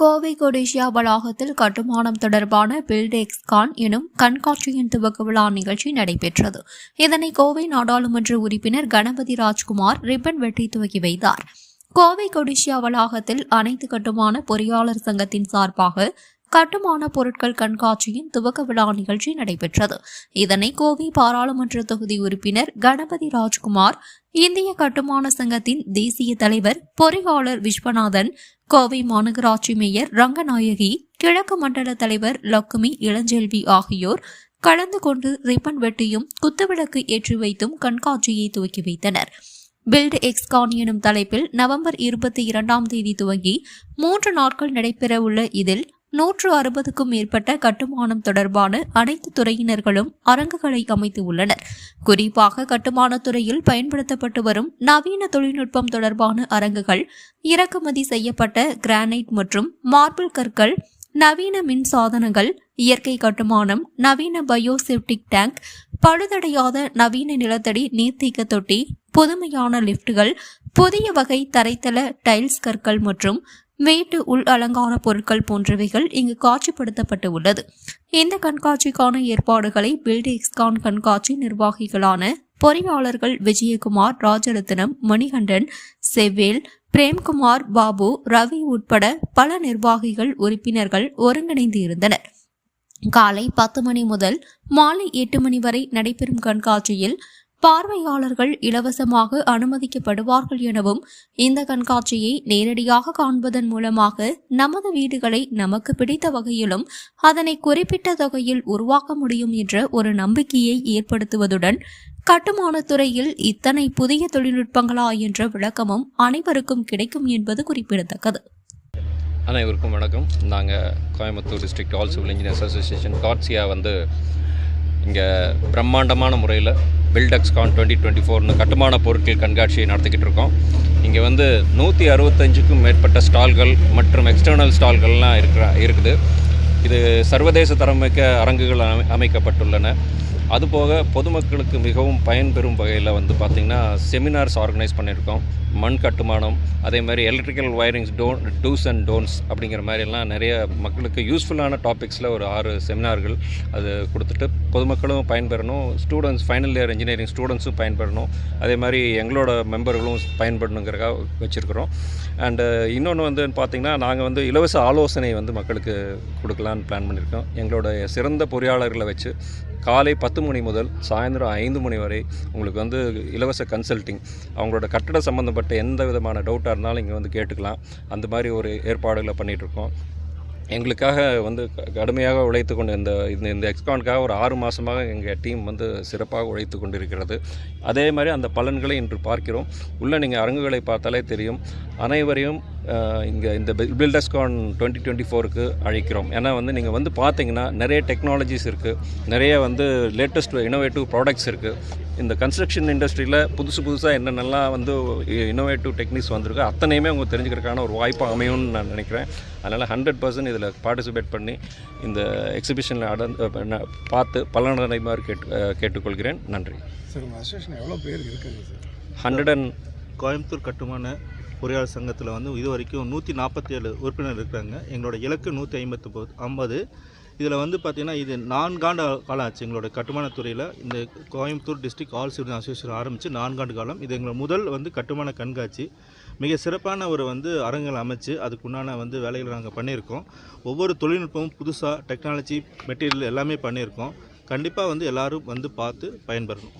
கோவை கொடிஷியா வளாகத்தில் கட்டுமானம் தொடர்பான பில்டெக்ஸ்கான் எனும் கண்காட்சியின் துவக்க விழா நிகழ்ச்சி நடைபெற்றது. இதனை கோவை நாடாளுமன்ற உறுப்பினர் கணபதி ராஜ்குமார் ரிப்பன் வெட்டி துவக்கி வைத்தார். கோவை கொடிஷியா வளாகத்தில் அனைத்து கட்டுமான பொறியாளர் சங்கத்தின் சார்பாக கட்டுமான பொருட்கள் கண்காட்சியின் துவக்க விழா நிகழ்ச்சி நடைபெற்றது. இதனை கோவை பாராளுமன்ற தொகுதி உறுப்பினர் கணபதி ராஜ்குமார் இந்திய கட்டுமான சங்கத்தின் தேசிய தலைவர் பொறியாளர் விஸ்வநாதன் கோவை மாநகராட்சி மேயர் ரங்கநாயகி கிழக்கு மண்டல தலைவர் லக்குமி இளஞ்செல்வி ஆகியோர் கலந்து கொண்டு ரிப்பன் வெட்டியும் குத்துவிளக்கு ஏற்றி வைத்தும் கண்காட்சியை துவக்கி வைத்தனர். பில்ட் எக்ஸ்கான் எனும் தலைப்பில் நவம்பர் இருபத்தி இரண்டாம் தேதி துவங்கி மூன்று நாட்கள் நடைபெறவுள்ள இதில் நூற்று அறுபதுக்கும் மேற்பட்ட கட்டுமானம் தொடர்பான அனைத்து துறையினர்களும் அரங்குகளை அமைத்து உள்ளனர். குறிப்பாக கட்டுமானத்துறையில் பயன்படுத்தப்பட்டு வரும் நவீன தொழில்நுட்பம் தொடர்பான அரங்குகள் இறக்குமதி செய்யப்பட்ட கிரானைட் மற்றும் மார்பிள் கற்கள் நவீன மின் சாதனங்கள் இயற்கை கட்டுமானம் நவீன பயோசெப்டிக் டேங்க் பழுதடையாத நவீன நிலத்தடி நீர்த்தீக்க தொட்டி புதுமையான லிப்டுகள் புதிய வகை தரைத்தள டைல்ஸ் கற்கள் மற்றும் வீட்டு உள் அலங்கார பொருட்கள் போன்றவைகள் இங்கு காட்சிப்படுத்தப்பட்டு உள்ளது. இந்த கண்காட்சிக்கான ஏற்பாடுகளை பில்டிஸ்கான் கண்காட்சி நிர்வாகிகளான பொறியாளர்கள் விஜயகுமார் ராஜரத்னம் மணிகண்டன் செவ்வேல் பிரேம்குமார் பாபு ரவி உட்பட பல நிர்வாகிகள் உறுப்பினர்கள் ஒருங்கிணைந்து இருந்தனர் காலை பத்து மணி முதல் மாலை எட்டு மணி வரை நடைபெறும் கண்காட்சியில் பார்வையாளர்கள் இலவசமாக அனுமதிக்கப்படுவார்கள் எனவும் இந்த கண்காட்சியை நேரடியாக காண்பதன் மூலமாக நமது வீடுகளை நமக்கு பிடித்த வகையிலும் அதனை குறிப்பிட்ட தொகையில் உருவாக்க முடியும் என்ற ஒரு நம்பிக்கையை ஏற்படுத்துவதுடன் கட்டுமானத்துறையில் இத்தனை புதிய தொழில்நுட்பங்களா என்ற விளக்கமும் அனைவருக்கும் கிடைக்கும் என்பது குறிப்பிடத்தக்கது. அனைவருக்கும் வணக்கம். நாங்கள் Coimbatore district all civil engineers association காட்சியா வந்து இங்கே பிரம்மாண்டமான முறையில் பில்டெக்ஸ்கான் டுவெண்ட்டி டுவெண்ட்டி ஃபோர்னு கட்டுமான பொருட்கள் கண்காட்சியை நடத்திக்கிட்டு இருக்கோம் இங்கே வந்து நூற்றி அறுபத்தஞ்சுக்கும் மேற்பட்ட ஸ்டால்கள் மற்றும் எக்ஸ்டர்னல் ஸ்டால்கள்லாம் இருக்கிற இருக்குது. இது சர்வதேச தரமிக்க அரங்குகள் அமை அமைக்கப்பட்டுள்ளன. அதுபோக பொதுமக்களுக்கு மிகவும் பயன்பெறும் வகையில் வந்து பார்த்திங்கன்னா செமினார்ஸ் ஆர்கனைஸ் பண்ணியிருக்கோம் மண் கட்டுமானம் அதே மாதிரி electrical wirings don't dos and don'ts அப்படிங்கிற மாதிரிலாம் நிறைய மக்களுக்கு யூஸ்ஃபுல்லான டாபிக்ஸில் ஒரு ஆறு செமினார்கள் அது கொடுத்துட்டு பொதுமக்களும் பயன்பெறணும். ஸ்டூடெண்ட்ஸ் ஃபைனல் இயர் இன்ஜினியரிங் ஸ்டூடெண்ட்ஸும் பயன்பெறணும். அதே மாதிரி எங்களோட மெம்பர்களும் பயன்படணுங்கிறக்காக வச்சுருக்குறோம். அண்டு uh, இன்னொன்று வந்து பார்த்திங்கன்னா நாங்கள் வந்து இலவச ஆலோசனை வந்து மக்களுக்கு கொடுக்கலான்னு பிளான் பண்ணியிருக்கோம் எங்களோட சிறந்த பொறியாளர்களை வச்சு காலை பத்து மணி முதல் சாயந்தரம் ஐந்து மணி வரை உங்களுக்கு வந்து இலவச கன்சல்ட்டிங் அவங்களோட கட்டட சம்மந்தப்பட்ட எந்த விதமான டவுட்டாக இருந்தாலும் இங்கே வந்து கேட்டுக்கலாம். அந்த மாதிரி ஒரு ஏற்பாடுகளை பண்ணிகிட்ருக்கோம் எங்களுக்காக வந்து க- கடுமையாக உழைத்து கொண்டு இந்த இந்த இந்த எக்ஸ்கானுக்காக ஒரு ஆறு மாதமாக எங்கள் டீம் வந்து சிறப்பாக உழைத்து கொண்டிருக்கிறது. அதே மாதிரி அந்த பலன்களை இன்று பார்க்கிறோம். உள்ளே நீங்கள் அரங்குகளை பார்த்தாலே தெரியும். அனைவரையும் இங்கே இந்த பில்டஸ்கான் டுவெண்ட்டி டுவெண்ட்டி ஃபோருக்கு அழைக்கிறோம். ஏன்னா வந்து நீங்கள் வந்து பார்த்தீங்கன்னா நிறைய டெக்னாலஜிஸ் இருக்குது நிறைய வந்து லேட்டஸ்ட் இனோவேட்டிவ் ப்ராடக்ட்ஸ் இருக்குது இந்த கன்ஸ்ட்ரக்ஷன் இண்டஸ்ட்ரியில் புதுசு புதுசாக என்னென்னலாம் வந்து இன்னோவேட்டிவ் டெக்னிக்ஸ் வந்திருக்கோ அத்தனையுமே அவங்க தெரிஞ்சுக்கிறதுக்கான ஒரு வாய்ப்பு அமையும்னு நான் நினைக்கிறேன். அதனால் ஹண்ட்ரட் பர்சன்ட் இதில் பார்ட்டிசிபேட் பண்ணி இந்த எக்ஸிபிஷனில் அடன் அஹ் பார்த்து பலனடைமாறு கேட்டு கேட்டுக்கொள்கிறேன். நன்றி. சார் உங்கள் அசோசியேஷன் எவ்வளோ பேர் இருக்குங்க சார்? ஹண்ட்ரட் அண்ட் கோயம்புத்தூர் கட்டுமான பொறியாளர் சங்கத்தில் வந்து இது வரைக்கும் நூற்றி நாற்பத்தி ஏழு உறுப்பினர் இருக்கிறாங்க. எங்களோட இலக்கு நூற்றி ஐம்பத்து ஐம்பது. இதில் வந்து பார்த்திங்கன்னா இது நான்காண்டு காலம் ஆச்சு எங்களோட கட்டுமானத்துறையில் இந்த Coimbatore district all civil association ஆரம்பித்து நான்காண்டு காலம். இது எங்களோட முதல் வந்து கட்டுமான கண்காட்சி. மிக சிறப்பான ஒரு வந்து அரங்குகள் அமைச்சு அதுக்குண்டான வந்து வேலைகளை நாங்கள் பண்ணியிருக்கோம். ஒவ்வொரு தொழில்நுட்பமும் புதுசாக டெக்னாலஜி மெட்டீரியல் எல்லாமே பண்ணியிருக்கோம். கண்டிப்பாக வந்து எல்லோரும் வந்து பார்த்து பயன்பெறணும்.